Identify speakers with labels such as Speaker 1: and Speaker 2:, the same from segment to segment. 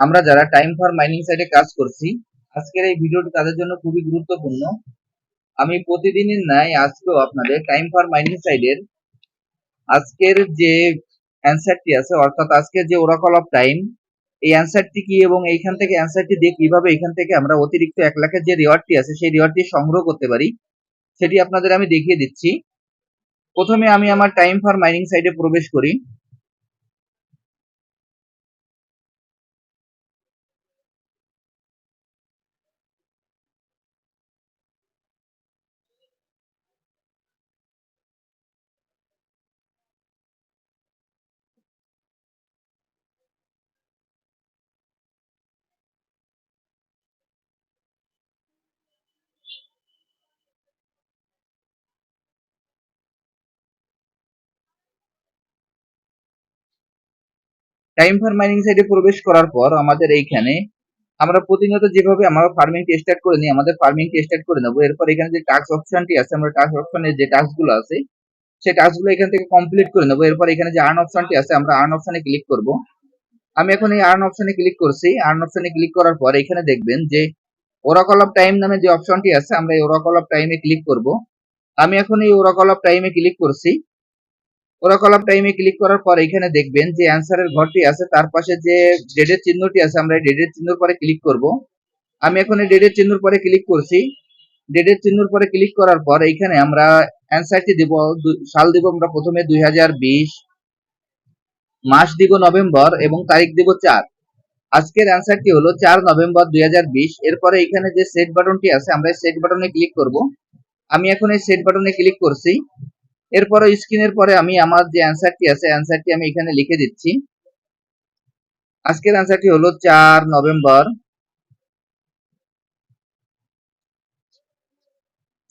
Speaker 1: আমরা যারা time for mining সাইটে কাজ করছি, আজকের এই ভিডিওটি তাদের জন্য খুবই গুরুত্বপূর্ণ। আমি প্রতিদিনের ন্যায় আজকেও আপনাদের টাইম ফর মাইনিং সাইডের আজকের যে অ্যান্সারটি আছে, অর্থাৎ আজকের যে ওরাকল অফ টাইম এই অ্যান্সারটি কি এবং এইখান থেকে অ্যান্সারটি দিয়ে কীভাবে এখান থেকে আমরা অতিরিক্ত এক লাখের যে রিওয়ার্ডটি আছে, সেই রিওয়ার্ডটি সংগ্রহ করতে পারি, সেটি আপনাদের আমি দেখিয়ে দিচ্ছি। প্রথমে আমি আমার টাইম ফর মাইনিং সাইটে প্রবেশ করি। টাইম ফর মাইনিং সাইটে প্রবেশ করার পর আমাদের এইখানে আমরা প্রতিনিয়ত যেভাবে আমরা ফার্মিং স্টার্ট করে নিই, আমাদের ফার্মিং স্টার্ট করে নেব। এরপর এখানে যে টাস্ক অপশনটি আছে, আমরা টাস্ক অপশনের যে টাস্কগুলো আছে, সেই টাস্কগুলো এখান থেকে কমপ্লিট করে নেব। এরপর এখানে যে আর্ন অপশনটি আছে, আমরা আর্ন অপশনে ক্লিক করব। আমি এখন এই আর্ন অপশনে ক্লিক করছি। আর্ন অপশনে ক্লিক করার পর এখানে দেখবেন যে ওরাকল অফ টাইম নামে যে অপশনটি আছে, আমরা এই ওরাকল অফ টাইমে ক্লিক করব। আমি এখন এই ওরাকল অফ টাইমে ক্লিক করছি। ওরাকল অফ টাইমে ক্লিক করার পর এখানে দেখবেন যে অ্যান্সারের ঘরটি আছে, তার পাশে যে ডেটের চিহ্নটি আছে, আমরা ডেটের চিহ্নর পরে ক্লিক করব। আমি এখন এই ডেটের চিহ্নর পরে ক্লিক করছি। ডেটের চিহ্নর পরে ক্লিক করার পর এখানে আমরা অ্যান্সারটি দিব সাল দিব আমরা প্রথমে দুই হাজার বিশ, মাস দিব নভেম্বর এবং তারিখ দিব চার। আজকের অ্যান্সারটি হলো চার নভেম্বর দুই হাজার বিশ, এরপরে এখানে যে সেট বাটনটি আছে, আমরা সেট বাটনে ক্লিক করব। আমি এখন এই সেট বাটনে ক্লিক করছি। এরপরে স্ক্রিনের পরে আমি আমার যে অ্যান্সারটি আছে অ্যান্সারটি আমি এখানে লিখে দিচ্ছি। আজকের অ্যান্সারটি হলো চার নভেম্বর।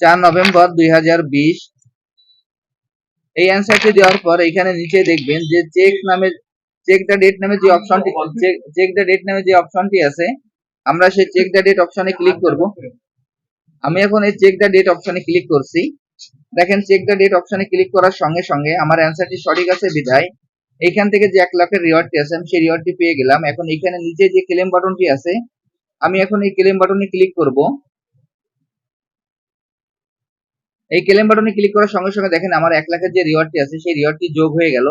Speaker 1: চার নভেম্বর দুই হাজার বিশ। এই অ্যান্সারটি দেওয়ার পর এখানে নিচে দেখবেন যে চেক নামে চেক দ্য ডেট নামে যে অপশনটি চেক দ্য ডেট নামে যে অপশনটি আছে, আমরা সেই চেক দ্য ডেট অপশনে ক্লিক করব। আমি এখন এই চেক দ্য ডেট অপশনে ক্লিক করছি। দেখেন চেক দ্য ডেট অপশনে ক্লিক করার সঙ্গে সঙ্গে আমার অ্যান্সারটি সঠিক আছে বিধায় এইখান থেকে যে এক লাখের রিওয়ার্ডটি আছে, আমি সেই রিওয়ার্ডটি পেয়ে গেলাম। এখন এখানে নিচে যে ক্লেম বাটনটি আছে, আমি এখন এই ক্লেম বাটনে ক্লিক করব। এই ক্লেম বাটনে ক্লিক করার সঙ্গে সঙ্গে দেখেন আমার এক লাখের যে রিওয়ার্ডটি আছে, সেই রিওয়ার্ডটি যোগ হয়ে গেল।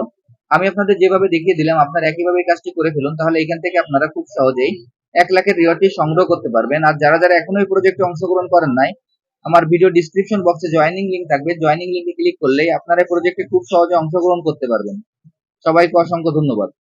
Speaker 1: আমি আপনাদের যেভাবে দেখিয়ে দিলাম, আপনারা একইভাবে কাজটি করে ফেলুন, তাহলে এখান থেকে আপনারা খুব সহজেই এক লাখের রিওয়ার্ডটি সংগ্রহ করতে পারবেন। আর যারা যারা এখনও এই প্রজেক্টে অংশগ্রহণ করেন নাই আমার ভিডিও ডিসক্রিপশন বক্সে জয়েনিং লিংক থাকবে। জয়েনিং লিংকে ক্লিক করলেই আপনারা প্রজেক্টে খুব সহজে অংশগ্রহণ করতে পারবেন। সবাইকে অসংখ্য ধন্যবাদ।